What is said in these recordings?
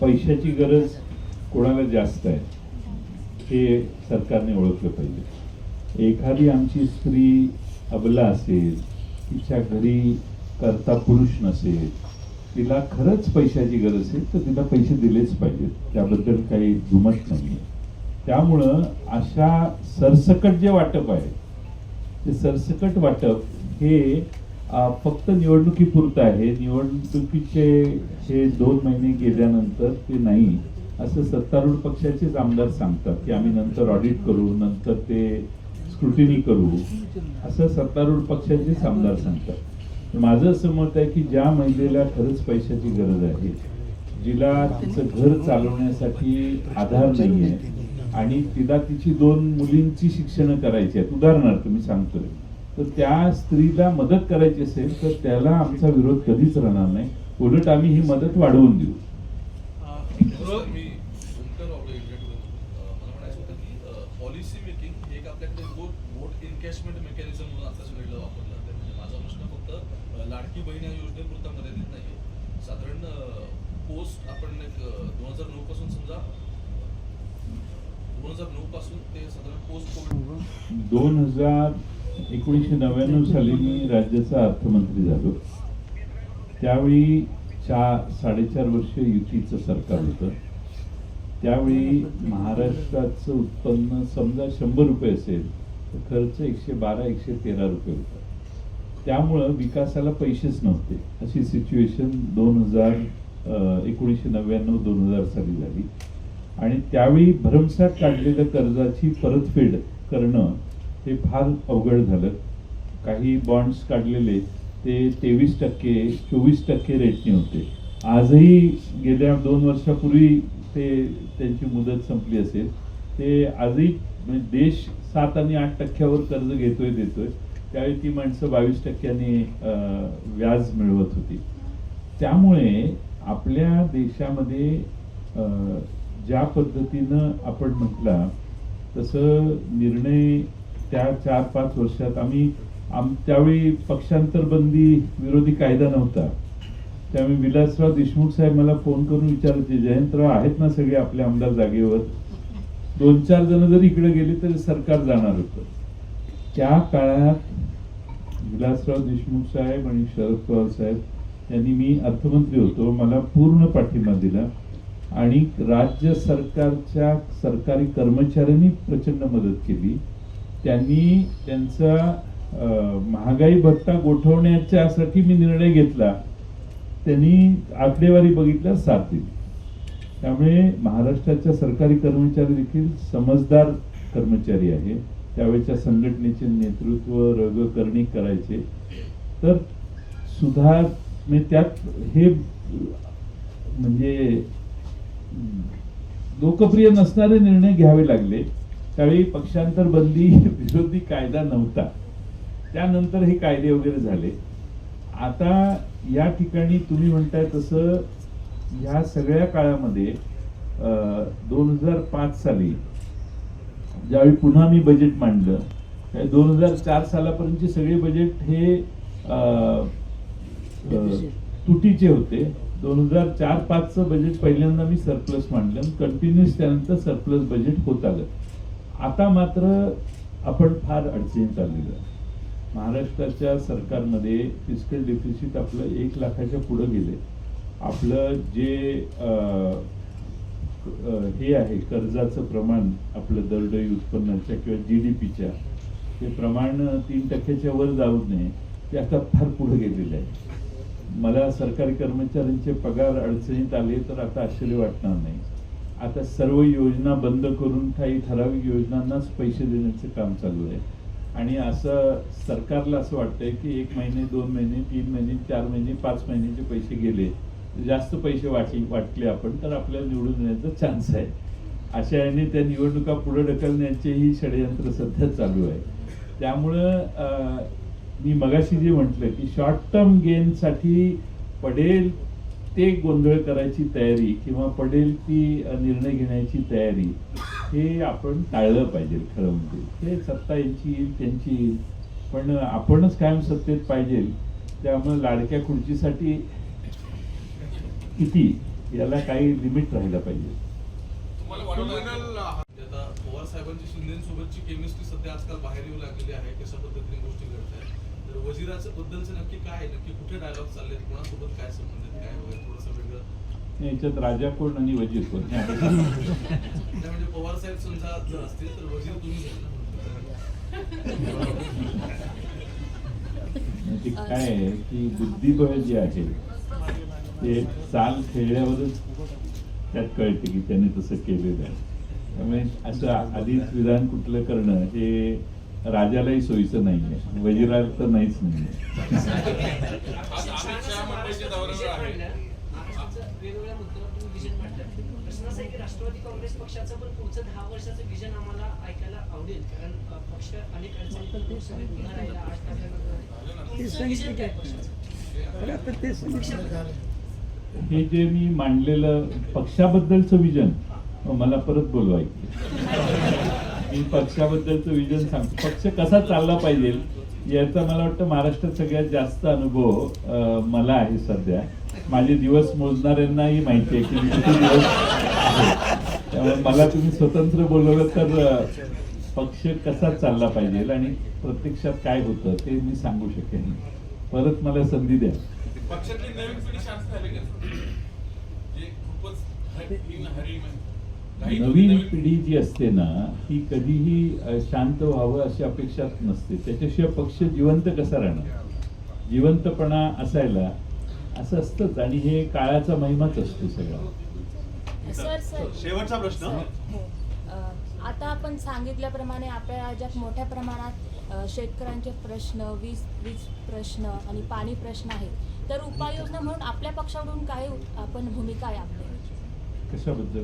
पैशाची गरज कोणाला जास्त आहे हे सरकारने ओळखलं पाहिजे. एखादी आमची स्त्री अबला असेल तिच्या घरी करता पुरुष नसेल तिला खरंच पैशाची गरज असेल तर तिला पैसे दिलेच पाहिजेत. त्याबद्दल काही दुमत नाही त्यामुळं अशा सरसकट जे वाटप आहे ते सरसकट वाटप हे फक्त निवडणुकीपुरतं आहे. निवडणुकीचे हे दोन महिने गेल्यानंतर ते नाही. असं सत्तारूढ पक्षाचेच आमदार सांगतात की आम्ही नंतर ऑडिट करू नंतर ते स्क्रुटिनी करू. असं सत्तारूढ पक्षाचेच आमदार सांगतात. माझं असं मत आहे की ज्या महिलेला खरंच पैशाची गरज आहे जिला तिचं घर चालवण्यासाठी आधार नाही आहे आणि तिला तिची दोन मुलींची शिक्षण करायची आहेत. उदाहरणार्थ मी सांगतोय. तर त्या स्त्रीला मदत करायची असेल तर त्याला आमचा विरोध कधीच राहणार नाही. उलट आम्ही ही मदत वाढवून देऊ. पॉलिसी मेकिंग एक आपल्याकडे वोट वोट इन्कॅशमेंट मेकॅनिझम म्हणून आताच वेळेला वापरलं जातं म्हणजे माझा प्रश्न फक्त अं, लाडकी बहीण या योजनेपुरता मर्यादित नाही साधारण पोस्ट आपण एक दोन हजार नऊ पासून समजा दोन हजार नऊ पासून ते साधारण पोस्ट कोविड दोन हजार एकोणीसशे नव्याण्णव साली मी राज्याचा अर्थमंत्री झालो. त्यावेळी चार साडेचार वर्ष युतीचं सरकार होतं. त्यावेळी महाराष्ट्राचं उत्पन्न समजा शंभर रुपये असेल तर खर्च एकशे बारा एकशे तेरा रुपये होता. त्यामुळं विकासाला पैसेच नव्हते. अशी सिच्युएशन दोन हजार एकोणीसशे नव्याण्णव दोन हजार साली झाली. आणि त्यावेळी भरमसाठ काढलेल्या कर्जाची परतफेड करणं ते फार अवघड झालं. काही बॉन्ड्स काढलेले ते तेवीस टक्के चोवीस टक्के रेटने होते. आजही गेल्या दोन वर्षापूर्वी ते त्यांची मुदत संपली असेल. ते आजही म्हणजे देश सात आणि आठ टक्क्यावर कर्ज घेतोय देतोय. त्यावेळी ती माणसं बावीस टक्क्यांनी व्याज मिळवत होती. त्यामुळे आपल्या देशामध्ये ज्या पद्धतीनं आपण म्हटला तसं निर्णय त्या चार पाच वर्षात आम्ही आम त्यावेळी पक्षांतर बंदी विरोधी कायदा नव्हता. त्यावेळी विलासराव देशमुख साहेब मला फोन करून विचारायचे जयंतराव आहेत ना सगळे आपले आमदार जागेवर? दोन चार जण जर इकडे गेले तरी सरकार जाणार होतं. त्या काळात विलासराव देशमुख साहेब आणि शरद पवार साहेब यांनी मी अर्थमंत्री होतो मला पूर्ण पाठिंबा दिला आणि राज्य सरकारच्या सरकारी कर्मचाऱ्यांनी प्रचंड मदत केली. त्यांनी त्यांचा महागाई भत्ता गोठवण्याच्यासाठी मी निर्णय घेतला. त्यांनी आकडेवारी बघितल्या साथ दिली. त्यामुळे महाराष्ट्राच्या सरकारी कर्मचारी देखील समजदार कर्मचारी आहे. त्यावेळेच्या संघटनेचे नेतृत्व रग करणी करायचे. तर सुधार म्हणजे त्यात हे म्हणजे लोकप्रिय नसणारे निर्णय घ्यावे लागले. त्यावेळी पक्षांतर बंदी विरोधी कायदा नव्हता. त्यानंतर हे कायदे वगैरे झाले. आता या ठिकाणी तुम्ही म्हणताय तसं ह्या सगळ्या काळामध्ये दोन हजार पाच साली ज्यावेळी पुन्हा मी बजेट मांडलं दोन हजार चार सालापर्यंतचे सगळे बजेट हे अं, तुटीचे होते. दोन हजार चार पाचचं बजेट पहिल्यांदा मी सरप्लस मांडलं. कंटिन्युअस त्यानंतर सरप्लस बजेट होत आलं. आता मात्र आपण फार अडचणीत आलेलो आहे. महाराष्ट्राच्या सरकारमध्ये फिजिकल डेफिसिट आपलं एक लाखाच्या पुढं गेले आपलं जे हे आहे कर्जाचं प्रमाण आपलं दरडोई उत्पन्नाच्या किंवा जी डी पीच्या ते प्रमाण तीन टक्क्याच्या वर जाऊ नये ते आता फार पुढे गेलेलं आहे. मला सरकारी कर्मचाऱ्यांचे पगार अडचणीत आले तर आता आश्चर्य वाटणार नाही. आता सर्व योजना बंद करून काही ठराविक योजनांनाच पैसे देण्याचं काम चालू आहे. आणि असं सरकारला असं वाटतंय की एक महिने दोन महिने तीन महिने चार महिने पाच महिन्याचे पैसे गेले. जास्त पैसे वाटले वाटले आपण तर आपल्याला निवडून येण्याचा चान्स आहे. अशा याने त्या निवडणुका पुढे ढकलण्याचेही षडयंत्र सध्या चालू आहे. त्यामुळं मी मगाशी जे म्हटलं की शॉर्ट टर्म गेनसाठी पडेल ते गोंधळ करायची तयारी किंवा पडेल ती निर्णय घेण्याची तयारी हे आपण टाळलं पाहिजे खरं म्हणजे. हे सत्ता यांची येईल त्यांची येईल. पण आपणच कायम सत्तेत पाहिजे. त्यामुळे लाडक्या खुर्चीसाठी किती याला काही लिमिट राहायला पाहिजे. म्हणजे आता पवार साहेबांची शिंदेसोबतची केमिस्ट्री सध्या आजकाल बाहेर येऊ लागलेली आहे कशा पद्धतीने गोष्टी वजिराचं बद्दलचं नक्की काय नक्की कुठे डायलॉग चालले कोणासोबत काय संबंधित काय वगैरे थोडंसं वेगळं. याच्यात राजा कोण आणि वजीर कोण म्हणजे पवार साहेब समजा जर असतील तर वजीर तुम्ही ते काय आहे की बुद्धिबळ जे आहे ते चाल खेळल्यावरच त्यात कळते की त्याने तसं केलेलं आहे. त्यामुळे असं आधीच विधान कुठलं करणं हे राजालाही सोयीचं नाही आहे वजिराला तर नाहीच नाही प्रश्न आहे की राष्ट्रवादी काँग्रेस पक्षाचं पण पुढचं दहा वर्षाचं विजन आम्हाला ऐकायला आवडेल कारण पक्ष अनेक हे जे मी मांडलेलं पक्षाबद्दलचं विजन मला परत बोलवायचं. मी पक्षाबद्दलचं विजन सांगतो. पक्ष कसा चालला पाहिजे याचा मला वाटतं महाराष्ट्रात सगळ्यात जास्त अनुभव मला आहे सध्या. माझे दिवस मोजणाऱ्यांनाही माहिती आहे की मी किती दिवस त्यामुळे मला तुम्ही स्वतंत्र बोलवलं तर पक्ष कसा चालला पाहिजे आणि प्रत्यक्षात काय होतं ते मी सांगू शकेन. परत मला संधी द्या. पक्षातली नवीन पिढी शांत झाली का? खूपच म्हणजे. नवीन पिढी जी असते ना ही कधीही शांत व्हावं अशी अपेक्षा नसते. त्याच्याशिवाय पक्ष जिवंत कसा राहणार? जिवंतपणा असायला असं असतंच आणि हे काळाचा महिमाच असतो सगळा. Sir sir. शेवटचा प्रश्न. हो. आता आपण सांगितल्याप्रमाणे आपल्या राज्यात मोठ्या प्रमाणात शेतकऱ्यांचे प्रश्न वीज वीज प्रश्न आणि पाणी प्रश्न आहेत. तर उपाययोजना म्हणून आपल्या पक्षाकडून काय आपण भूमिका आहे आपली कशाबद्दल?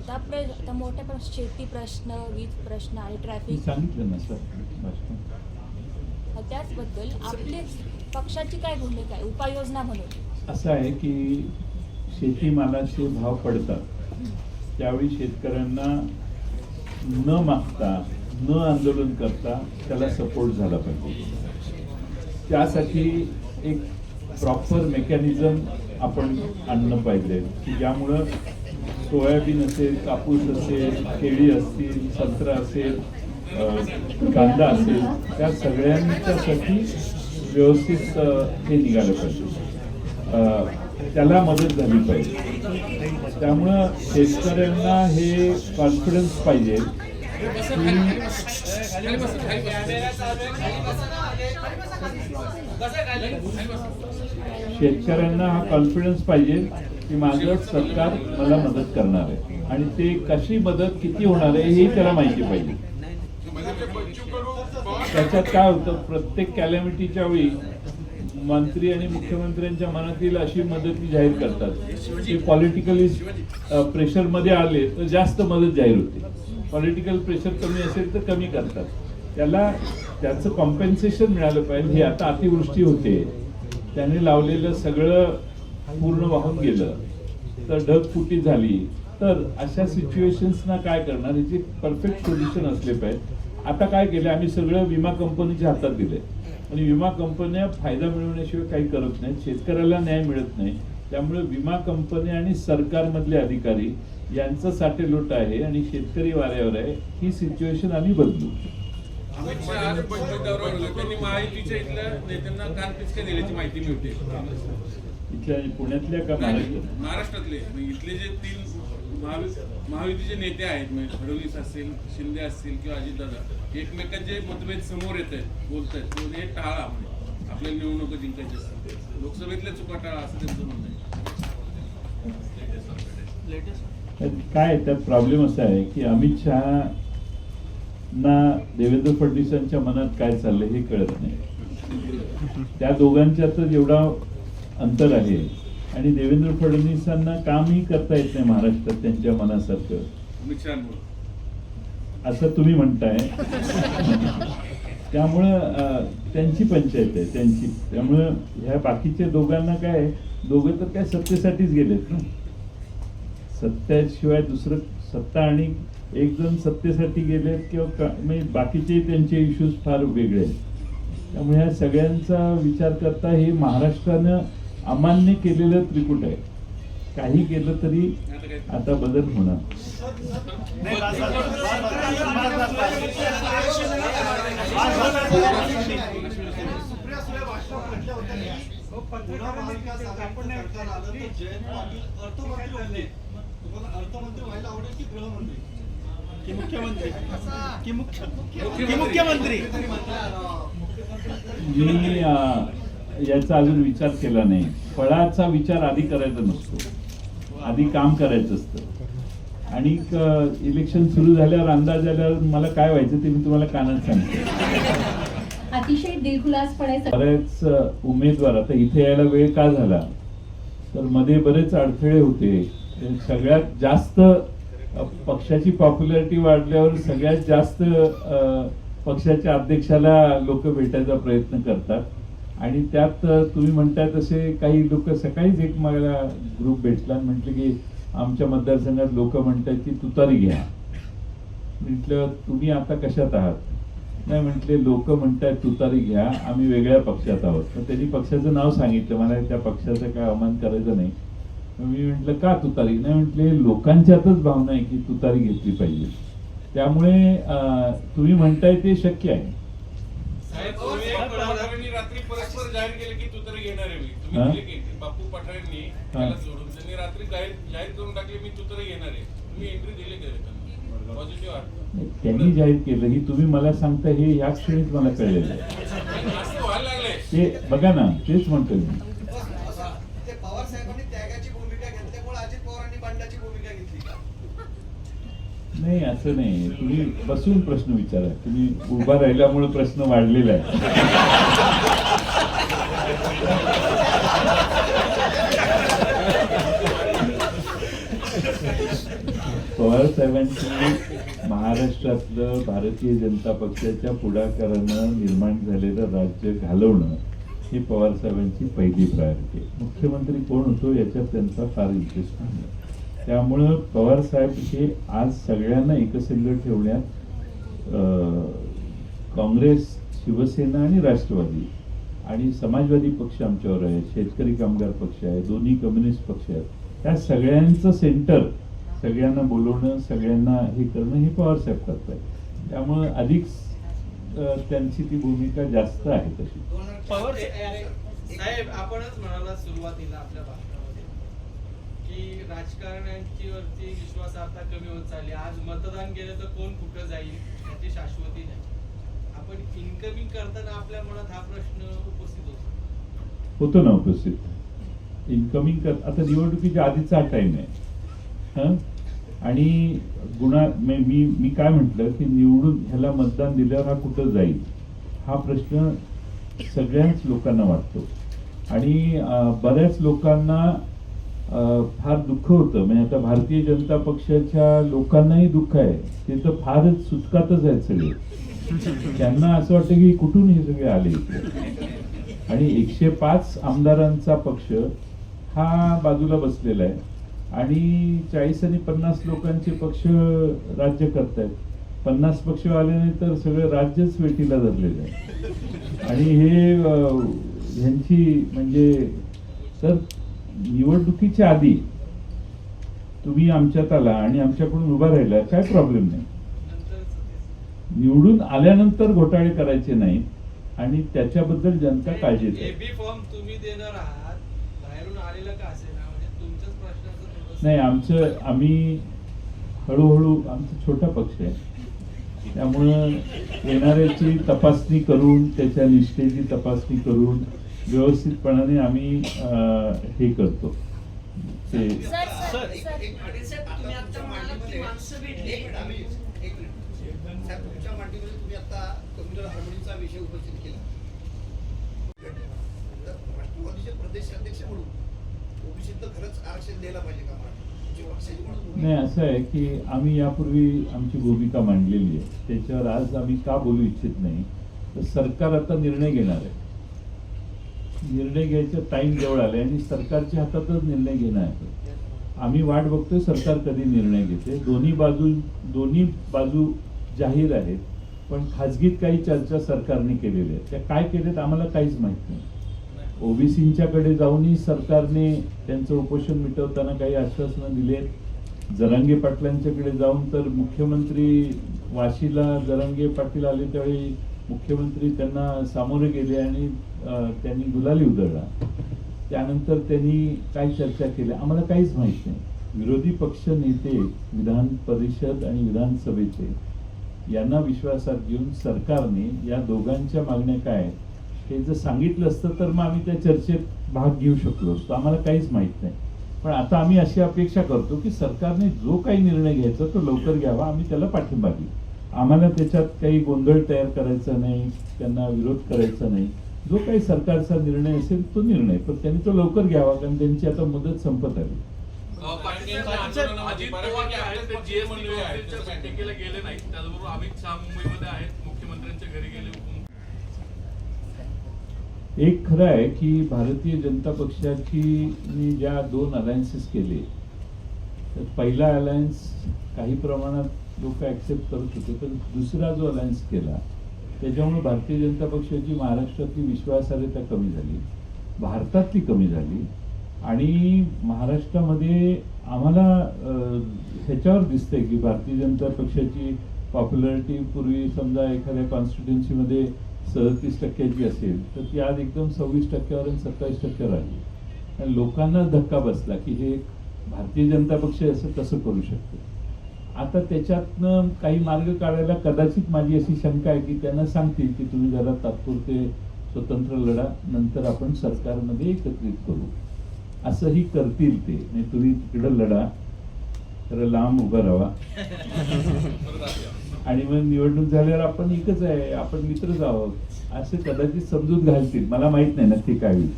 आता प्र आता मोठ्या प्रश्न शेती प्रश्न वीज प्रश्न आणि ट्रॅफिक सांगितलं ना सर. त्याचबद्दल आपली पक्षाची काय भूमिका आहे? उपाययोजना म्हणून. असं आहे की शेतीमालाचे भाव पडतात. त्यावेळी शेतकऱ्यांना न मागता न आंदोलन करता त्याला सपोर्ट झाला पाहिजे. त्यासाठी एक प्रॉपर मेकॅनिझम आपण आणलं पाहिजे की ज्यामुळं सोयाबीन असेल कापूस असेल केळी असतील संत्रा असेल कांदा असेल त्या सगळ्यांच्यासाठी व्यवस्थित हे निघालं पाहिजे. त्याला मदत झाली पाहिजे. त्यामुळं शेतकऱ्यांना हे कॉन्फिडन्स पाहिजे शेतकऱ्यांना हा कॉन्फिडन्स पाहिजे. की माझं सरकार मला मदत करणार आहे. आणि ते कशी मदत किती होणार आहे हे त्याला माहिती पाहिजे. त्याच्यात काय होतं प्रत्येक कॅलॅमिटीच्या वेळी मंत्री आणि मुख्यमंत्र्यांच्या मनातील अशी मदत जाहीर करतात. ते पॉलिटिकली प्रेशरमध्ये आले तर जास्त मदत जाहीर होते. पॉलिटिकल प्रेशर कमी असेल तर कमी करतात. त्याला त्याचं कॉम्पेन्सेशन मिळालं पाहिजे. हे आता अतिवृष्टी होते. त्याने लावलेलं सगळं पूर्ण वाहून गेलं तर ढगफुटी झाली. तर अशा सिच्युएशन्सना काय करणार? याचे परफेक्ट सोल्युशन असले पाहिजे. आता काय केलं? आम्ही सगळं विमा कंपनीच्या हातात दिले. आणि विमा कंपन्या फायदा मिळवण्याशिवाय काही करत नाहीत. शेतकऱ्याला न्याय मिळत नाही. त्यामुळे विमा कंपनी आणि सरकारमधले अधिकारी यांचं साटेलोट आहे आणि शेतकरी वाऱ्यावर आहे. ही सिच्युएशन आम्ही बदलू. इथल्या नेत्यांना दिल्याची माहिती मिळते? इथल्या पुण्यातल्या का महाराष्ट्रात महाराष्ट्रातले. म्हणजे इथले जे तीन महायुतीचे नेते आहेत म्हणजे फडणवीस असतील शिंदे असतील किंवा अजितदादा एकमेकांचे मतभेद समोर येत आहेत बोलत आहेत. हे टाळा म्हणजे. आपल्या निवडणुका जिंकायची असतील. लोकसभेतल्या चुका टाळा असं त्यांचं म्हणणं आहे. काय आहे, त्यात प्रॉब्लेम असा आहे की अमित शहा ना देवेंद्र फडणवीसांच्या मनात काय चाललंय हे कळत नाही. त्या दोघांच्यातच एवढा अंतर आहे. आणि देवेंद्र फडणवीसांना कामही करता येत नाही महाराष्ट्रात त्यांच्या मनासारखं. असं तुम्ही म्हणताय. त्यामुळं त्यांची पंचायत आहे त्यांची. त्यामुळं ह्या बाकीच्या दोघांना काय दोघं तर काय सत्तेसाठीच गेलेत ना. सत्तेशिवाय दुसरं सत्ता आणि एक जण सत्तेसाठी गेलेत किंवा का- म्हणजे बाकीचे त्यांचे इश्यूज फार वेगळे आहेत. त्यामुळे ह्या सगळ्यांचा विचार करता हे महाराष्ट्रानं अमान्य केलेलं त्रिकूट आहे काही केलं तरी आता बदल होणार अर्थमंत्री व्हायला आवडेल की गृहमंत्री की मुख्यमंत्री की मुख्य की मुख्यमंत्री. मी याचा अजून विचार केला नाही. फळाचा विचार आधी करायचा नसतो. आधी काम करायचं असतं. आणि इलेक्शन सुरू झाल्यावर अंदाज आल्यावर मला काय व्हायचं ते मी तुम्हाला कानात सांगतो. अतिशय दिलखुलासपणे बरेच उमेदवार आता इथे यायला वेळ का झाला? तर मध्ये बरेच अडथळे होते. सगळ्यात जास्त पक्षाची पॉप्युलॅरिटी वाढल्यावर सगळ्यात जास्त पक्षाच्या अध्यक्षाला लोक भेटायचा प्रयत्न करतात. आणि त्यात तुम्ही म्हणताय तसे काही लोक सकाळीच एक मला ग्रुप भेटला आणि म्हटलं की आमच्या मतदारसंघात लोक म्हणतात की तुतारी घ्या. म्हटलं तुम्ही आता कशात आहात? नाही म्हटले लोक म्हणतात तुतारी घ्या आम्ही वेगळ्या पक्षात आहोत. तर त्यांनी पक्षाचं नाव सांगितलं मला त्या पक्षाचं काय अवमान करायचं नाही. मी म्हटलं का तुतारी नाही म्हटले लोकांच्यातच भावना आहे की तुतारी घेतली पाहिजे. त्यामुळे तुम्ही म्हणताय ते शक्य आहे साहेब तुम्ही पवारांनी रात्री परस्पर जाहीर केले की तू तरी घेणार आहे मी? तुम्ही दिले की बापू पठारेंनी त्याला सोडून त्यांनी रात्री जाहीर जाहीर करून टाकले मी तू तरी घेणार आहे. तुम्ही एंट्री दिली का त्यांना. पॉझिटिव्ह आहात त्यांनी जाहीर केलं. ही तुम्ही मला सांगता हे या क्षणीच मला कळलेलं आहे असं व्हायला ते बघा ना तेच म्हणतोय मी. ते पवार साहेबांनी त्यागाची भूमिका घेतल्यामुळे अजित पवारांनी बंडाची भूमिका घेतली का? नाही असं नाही. तुम्ही बसून प्रश्न विचारा. तुम्ही उभा राहिल्यामुळे प्रश्न वाढलेला आहे. पवार साहेबांची महाराष्ट्रातलं भारतीय जनता पक्षाच्या पुढाकारानं निर्माण झालेलं राज्य घालवणं ही पवार साहेबांची पहिली प्रायोरिटी आहे मुख्यमंत्री कोण होतो याच्यात त्यांचा फार इंटरेस्ट नाही. त्यामुळं पवार साहेब हे आज सगळ्यांना एकसंघ ठेवण्यात काँग्रेस शिवसेना आणि राष्ट्रवादी आणि समाजवादी पक्ष आमच्यावर आहे शेतकरी कामगार पक्ष आहे दोन्ही कम्युनिस्ट पक्ष आहेत. त्या सगळ्यांचं सेंटर सगळ्यांना बोलवणं सगळ्यांना हे करणं हे पवार साहेब करतायत त्यामुळं अधिक त्यांची ती भूमिका जास्त आहे तशी. पवार साहेब आपणच म्हणाला सुरुवातीला आपल्या भाषणामध्ये की राजकारण्यांची वरती विश्वासार्हता कमी होत चालली. आज मतदान केलं तर कोण कुठं जाईल याची शाश्वती नाही. आपण इन्कमिंग करताना आपल्या मनात हा प्रश्न उपस्थित होतो. होतो ना उपस्थित. इन्कमिंग कर आता निवडणुकीच्या आधीचा टाइम आहे. हं? आणि गुणा मी मी काय म्हटलं की निवडून ह्याला मतदान दिल्यावर हा कुठं जाईल? हा प्रश्न सगळ्याच लोकांना वाटतो. आणि बऱ्याच लोकांना फार दुःख होतं. म्हणजे आता भारतीय जनता पक्षाच्या लोकांनाही दुःख आहे. ते तर फारच सुचकातच आहेत सगळे. त्यांना असं वाटतं की कुठून हे सगळे आले आणि एकशे पाच आमदारांचा पक्ष हा बाजूला बसलेला आहे. आणि चाळीस आणि पन्नास लोकांचे पक्ष राज्य करतायत. पन्नास पक्ष आल्याने तर सगळं राज्यच वेटीला धरलेलं आहे आणि हे ह्यांची म्हणजे तर निवडणुकीच्या आधी तुम्ही आमच्यात आला आणि आमच्याकडून उभा राहिला काय प्रॉब्लेम नाही. निवडून आल्यानंतर घोटाळे करायचे नाही आणि त्याच्याबद्दल जनता काळजी फॉर्म तुम्ही देणार आहात बाहेरून आलेलं का असेल ना म्हणजे तुमच्याच प्रश्नाचं थोडंसं- नाही आमचं आम्ही हळूहळू आमचा छोटा पक्ष आहे. त्यामुळं येणाऱ्याची तपासणी करून त्याच्या निष्ठेची तपासणी करून व्यवस्थितपणाने आम्ही हे करतो. ते राष्ट्रवादीचे प्रदेश अध्यक्ष म्हणून खरंच आरक्षण द्यायला पाहिजे का? नाही असं आहे की आम्ही यापूर्वी आमची भूमिका मांडलेली आहे. त्याच्यावर आज आम्ही का बोलू इच्छित नाही तर सरकार आता निर्णय घेणार आहे. निर्णय घ्यायचा टाइम जवळ आलाय आणि सरकारच्या हातातच निर्णय घेणार आहे. आम्ही वाट बघतोय सरकार कधी निर्णय घेते. दोन्ही बाजू दोन्ही बाजू जाहीर आहेत पण खाजगीत काही चर्चा सरकारने केलेल्या आहेत त्या काय केल्यात आम्हाला काहीच माहीत नाही. ओबीसींच्याकडे जाऊनही सरकारने त्यांचं उपोषण मिटवताना काही आश्वासनं दिली जरंगे जरांगे पाटलांच्याकडे जाऊन तर मुख्यमंत्री वाशीला जरांगे पाटील आले त्यावेळी मुख्यमंत्री त्यांना सामोरे गेले आणि त्यांनी गुलाली उधळला. त्यानंतर त्यांनी काय चर्चा केल्या आम्हाला काहीच माहीत नाही. विरोधी पक्ष नेते विधान परिषद आणि विधानसभेचे यांना विश्वासात घेऊन सरकारने या दोघांच्या मागण्या काय आहेत? हे जर सांगितलं असतं तर मग आम्ही त्या चर्चेत भाग घेऊ शकलो असतो. आम्हाला काहीच माहीत नाही. पण आता आम्ही अशी अपेक्षा करतो की सरकारने जो काही निर्णय घ्यायचा तो लवकर घ्यावा. आम्ही त्याला पाठिंबा देऊ. आम्हाला त्याच्यात काही गोंधळ तयार करायचा नाही त्यांना विरोध करायचा नाही. जो काही सरकारचा निर्णय असेल तो निर्णय पण त्यांनी तो लवकर घ्यावा कारण त्यांची आता मुदत संपत आली. अजित पवार गेले नाही त्याचबरोबर अमित शहा मुंबई आहेत मुख्यमंत्र्यांच्या घरी गेले उपमुख्यमंत्री एक खरं आहे की भारतीय जनता पक्षाची मी ज्या दोन अलायन्सेस केले तर पहिला अलायन्स काही प्रमाणात लोक ॲक्सेप्ट करत होते पण दुसरा जो अलायन्स केला त्याच्यामुळे भारतीय जनता पक्षाची महाराष्ट्रातली विश्वासार्हता कमी झाली भारतातली कमी झाली आणि महाराष्ट्रामध्ये आम्हाला ह्याच्यावर दिसतंय की भारतीय जनता पक्षाची पॉप्युलरिटी पूर्वी समजा एखाद्या कॉन्स्टिट्युन्सीमध्ये सदतीस टक्क्याची असेल तर ती आज एकदम सव्वीस टक्क्यावर आणि सत्तावीस टक्क्यावर आली. आणि लोकांना धक्का बसला की हे भारतीय जनता पक्ष असं कसं करू शकतो? आता त्याच्यातनं काही मार्ग काढायला कदाचित माझी अशी शंका आहे की त्यांना सांगतील की तुम्ही जरा तात्पुरते स्वतंत्र लढा नंतर आपण सरकारमध्ये एकत्रित करू. असंही करतील ते. म्हणजे तुम्ही तिकडं लढा तर लांब उभं राहा. आणि मग निवडणूक झाल्यावर आपण एकच आहे आपण मित्रच आहोत. असे कदाचित समजूत घालतील. मला माहीत नाही नक्की काय होईल.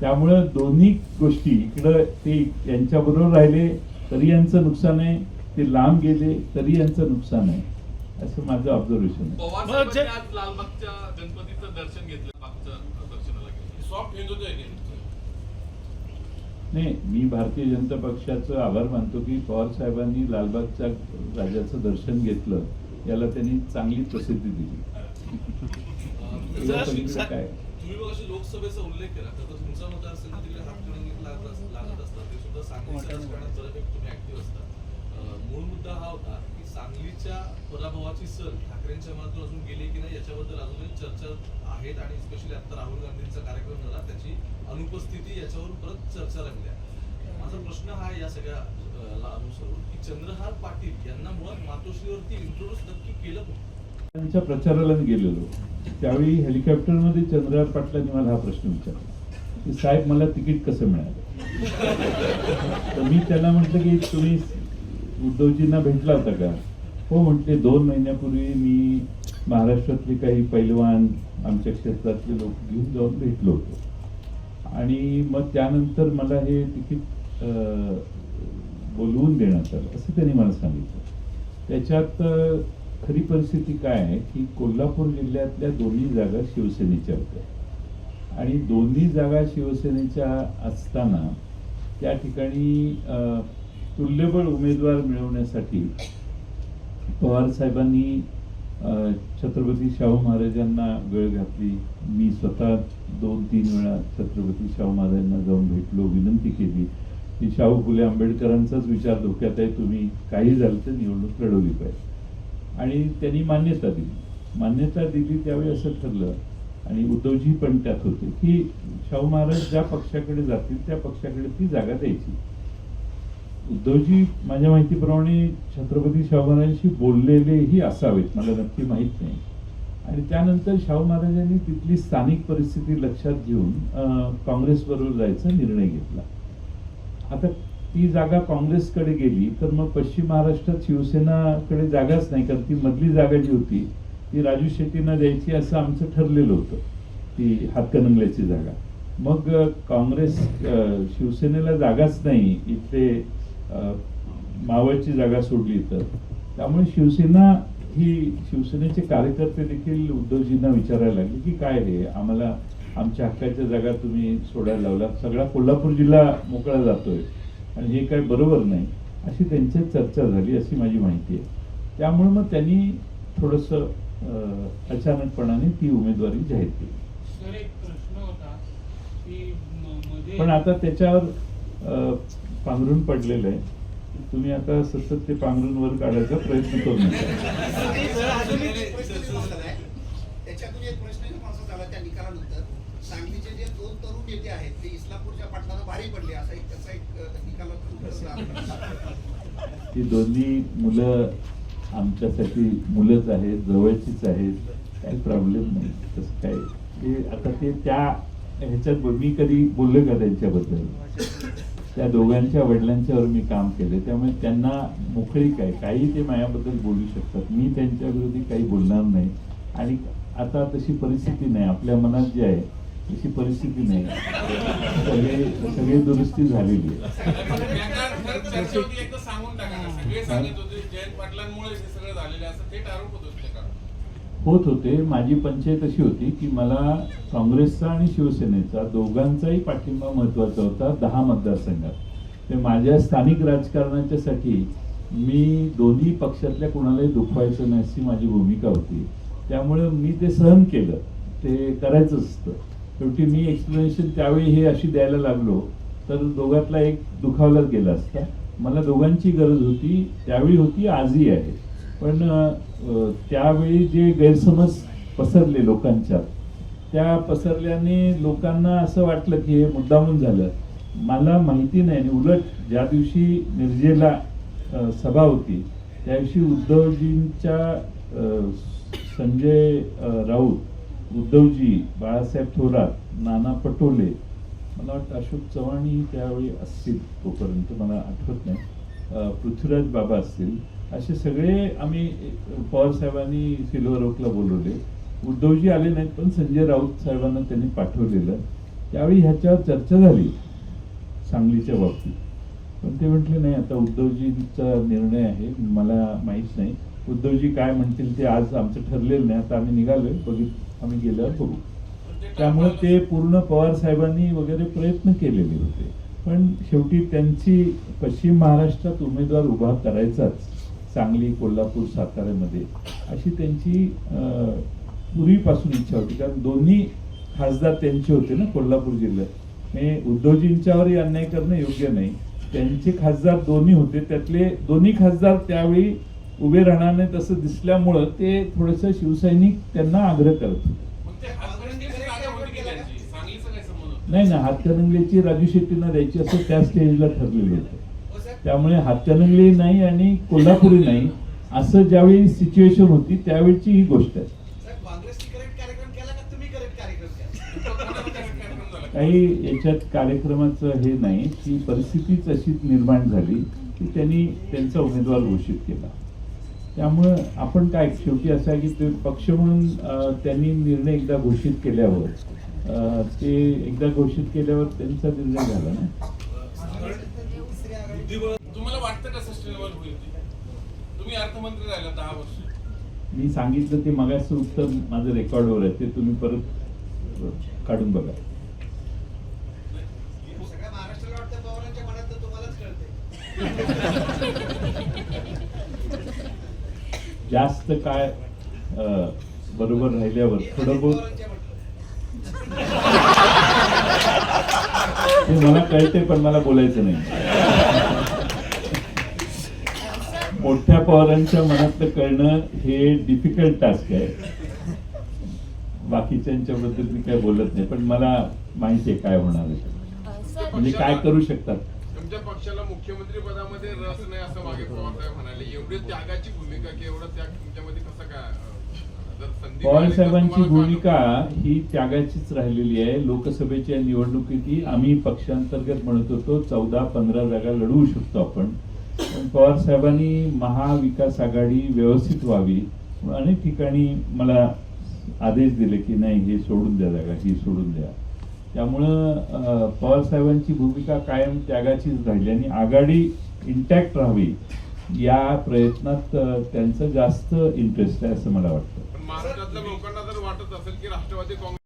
त्यामुळं दोन्ही गोष्टी इकडं ते यांच्याबरोबर राहिले तरी यांचं नुकसान आहे. ते लांब गेले तरी यांचं नुकसान आहे. असं माझं ऑब्झर्वेशन आहे. पवार मग साहेबांनी जे- आज लालबागच्या गणपतीचं दर्शन घेतलं मागच्या दर्शनाला गेले. सॉफ्ट घेत होते नाही मी भारतीय जनता पक्षाचं आभार मानतो की पवार साहेबांनी लालबागच्या राजाचं दर्शन घेतलं. याला त्यांनी चांगली प्रसिद्धी दिली. काय? लोकसभेचा उल्लेख केला. तर तुमचा मतदारसंघ तिकडे हातकणंगलेत लागत अस- लागत असतात ते सुद्धा सांगलीच्या राजकारणात बऱ्यापैकी तुम्ही ऍक्टिव्ह असता. अं, मूळ मुद्दा हा होता की सांगलीच्या पराभवाची ठाकरेंच्या मनातून अजून गेली की नाही याच्याबद्दल अजूनही चर्चा आहेत आणि स्पेशली आता राहुल गांधींचा कार्यक्रम झाला त्याची अनुपस्थिती याच्यावर परत चर्चा रंगल्या माझा प्रश्न हा या सगळ्याला अनुसरून की चंद्रहार पाटील यांना मुळात मातोश्रीवरती इंट्रोड्यूस नक्की केलं त्यांच्या प्रचाराला गेलेलो. त्यावेळी हेलिकॉप्टरमध्ये चंद्रहार पाटलांनी मला हा प्रश्न विचारला. की साहेब मला तिकीट कसं मिळालं? तर मी त्यांना म्हटलं की तुम्ही उद्धवजींना भेटला होता का? हो म्हटले दोन महिन्यापूर्वी मी महाराष्ट्रातले काही पैलवान आमच्या क्षेत्रातले लोक घेऊन जाऊन भेटलो होतो. आणि मग त्यानंतर मला हे तिकीट बोलवून देण्यात आलं असं त्यांनी मला सांगितलं. त्याच्यात खरी परिस्थिती काय आहे की कोल्हापूर जिल्ह्यातल्या दोन्ही जागा शिवसेनेच्या होत्या. आणि दोन्ही जागा शिवसेनेच्या असताना त्या ठिकाणी तुल्यबळ उमेदवार मिळवण्यासाठी पवार साहेबांनी अं, छत्रपती शाहू महाराजांना वेळ घातली. मी स्वतः दोन तीन वेळा छत्रपती शाहू महाराजांना जाऊन भेटलो विनंती केली. की शाहू फुले आंबेडकरांचाच विचार धोक्यात आहे तुम्ही काही झालं तर निवडणूक लढवली पाहिजे. आणि त्यांनी मान्यता दिली. मान्यता दिली त्यावेळी असं ठरलं. आणि उद्धवजी पण त्यात होते की शाहू महाराज ज्या पक्षाकडे जातील त्या पक्षाकडे ती जागा द्यायची. उद्धवजी माझ्या माहितीप्रमाणे छत्रपती शाहू महाराजांशी बोललेलेही असावेत मला नक्की माहीत नाही. आणि त्यानंतर शाहू महाराजांनी तिथली स्थानिक परिस्थिती लक्षात घेऊन काँग्रेसबरोबर जायचा निर्णय घेतला. आता ती जागा काँग्रेसकडे गेली तर मग पश्चिम महाराष्ट्रात शिवसेनाकडे जागाच नाही कारण ती मधली जागा जी होती ती राजू शेट्टींना द्यायची असं आमचं ठरलेलं होतं ती हातकणंगल्याची जागा. मग काँग्रेस शिवसेनेला जागाच नाही इथे मावळची जागा सोडली तर. त्यामुळे शिवसेना ही शिवसेनेचे कार्यकर्ते देखील उद्धवजींना विचारायला लागले की काय हे आम्हाला आमच्या हक्काच्या जागा तुम्ही सोडायला लावला सगळा कोल्हापूर जिल्हा मोकळा जातोय. आणि हे काय बरोबर नाही. अशी त्यांच्यात चर्चा झाली अशी माझी माहिती आहे. त्यामुळे मग त्यांनी थोडंसं अ, अचानकपणाने ती उमेदवारी जाहीर केली. पण आता त्याच्यावर पांघरून पडलेलं आहे. तुम्ही आता सतत ते पांघरून वर काढायचा प्रयत्न करू नका. त्याच्यातून एक प्रश्न माणसा झाला त्या निकालानंतर सांगलीचे जे दोन तरुण नेते आहेत ते इस्लामपूरच्या पाटलाला भारी पडले असा एक त्याचा एक अ, निकालात ती दोन्ही मुलं आमच्यासाठी मुलंच आहेत जवळचीच आहेत काही प्रॉब्लेम नाही तसं काय. ते आता ते त्या ह्याच्यात मी कधी बोललो का त्यांच्याबद्दल? त्या दोघांच्या वडिलांच्यावर मी काम केले त्यामुळे त्यांना मोकळीक आहे काही ते माझ्याबद्दल बोलू शकतात. मी त्यांच्या विरोधी काही बोलणार नाही. आणि आता तशी परिस्थिती नाही आपल्या मनात जी आहे तशी परिस्थिती नाही. सगळे सगळी दुरुस्ती झालेली होत होते. माझी पंचायत अशी होती की मला काँग्रेसचा आणि शिवसेनेचा दोघांचाही पाठिंबा महत्त्वाचा होता दहा मतदारसंघात. ते माझ्या स्थानिक राजकारणाच्यासाठी मी दोन्ही पक्षातल्या कोणालाही दुखवायचं नाही अशी माझी भूमिका होती. त्यामुळे मी ते सहन केलं. ते करायचं असतं. शेवटी मी एक्सप्लेनेशन त्यावेळी हे अशी द्यायला लागलो. तर दोघातला एक दुखावलाच गेला असता. मला दोघांची गरज होती. त्यावेळी होती आजही आहे. पण त्यावेळी जे गैरसमज पसरले लोकांच्या त्या पसरल्याने लोकांना असं वाटलं की हे मुद्दामून झालं. मला माहिती नाही आणि उलट ज्या दिवशी निर्जेला सभा होती त्या दिवशी उद्धवजींच्या संजय राऊत उद्धवजी बाळासाहेब थोरात नाना पटोले मला वाटतं अशोक चव्हाणही त्यावेळी असतील तोपर्यंत मला आठवत नाही. पृथ्वीराज बाबा असतील. असे सगळे आम्ही पवारसाहेबांनी सिल्वर ओकला बोलवले. उद्धवजी आले नाहीत पण संजय राऊत साहेबांना त्यांनी पाठवलेलं. त्यावेळी ह्याच्यावर चर्चा झाली सांगलीच्या बाबतीत. पण ते म्हटले नाही आता उद्धवजींचा निर्णय आहे मला माहीत नाही. उद्धवजी काय म्हणतील ते आज आमचं ठरलेलं नाही. आता आम्ही निघालोय बघित आम्ही गेल्यावर बघू. त्यामुळे ते पूर्ण पवार साहेबांनी वगैरे प्रयत्न केलेले होते. पण शेवटी त्यांची पश्चिम महाराष्ट्रात उमेदवार उभा करायचाच सांगली कोल्हापूर साताऱ्यामध्ये अशी त्यांची पूर्वीपासून इच्छा होती. कारण दोन्ही खासदार त्यांचे होते ना कोल्हापूर जिल्ह्यात. हे उद्धवजींच्यावरही अन्याय करणं योग्य नाही. त्यांचे खासदार दोन्ही होते. त्यातले दोन्ही खासदार त्यावेळी उभे राहणार नाहीत असं दिसल्यामुळं ते थोडंसं शिवसैनिक त्यांना आग्रह करत? नाही ना हातकणंगलेची राजू शेट्टींना द्यायची असं त्या स्टेजला ठरलेलं होतं. त्यामुळे हातकणंगले नाही आणि कोल्हापुरी नाही असं ज्यावेळी सिच्युएशन होती त्यावेळची ही गोष्ट आहे? काही याच्यात कार्यक्रमाचं हे नाही की परिस्थितीच अशी निर्माण झाली की त्यांनी त्यांचा उमेदवार घोषित केला. त्यामुळं आपण काय शेवटी असं आहे की ते पक्ष म्हणून त्यांनी निर्णय एकदा घोषित केल्यावर ते एकदा घोषित केल्यावर त्यांचा निर्णय झाला ना? तुम्हाला वाटतं का सस्टेनेबल होईल? तुम्ही अर्थमंत्री राहिला दहा वर्ष. मी सांगितलं ते मगाचं उत्तर माझं रेकॉर्डवर आहे ते तुम्ही परत काढून बघा. सगळ्या महाराष्ट्राला वाटतं पवारांच्या मनात तर तुम्हालाच कळतंय. जास्त काय बरोबर राहिल्यावर थोडं बहुत मला कळते पण मला बोलायचं नाही. मोठ्या पवारांच्या मनातलं कळणं हे डिफिकल्ट टास्क आहे. बाकीच्यांच्या बद्दल मी काय बोलत नाही पण मला माहिती आहे काय होणार म्हणजे काय करू शकतात? तुमच्या पक्षाला मुख्यमंत्री पदामध्ये रस नाही असं मागे पवार साहेब म्हणाले एवढी त्यागाची भूमिका की एवढं त्याग तुमच्यामध्ये कसं काय पवार साहेबांची भूमिका ही त्यागाचीच राहिलेली आहे. लोकसभेच्या निवडणुकीत आम्ही पक्षांतर्गत म्हणत होतो चौदा पंधरा जागा लढवू शकतो आपण. पण पवार साहेबांनी महाविकास आघाडी व्यवस्थित व्हावी. अनेक ठिकाणी मला आदेश दिले की नाही हे सोडून द्या जागा ही सोडून द्या. त्यामुळं पवारसाहेबांची भूमिका कायम त्यागाचीच राहिली आणि आघाडी इंटॅक्ट राहावी या प्रयत्नात त्यांचं जास्त इंटरेस्ट आहे असं मला वाटतं. महाराष्ट्रातल्या लोकांना जर वाटत असेल की राष्ट्रवादी काँग्रेस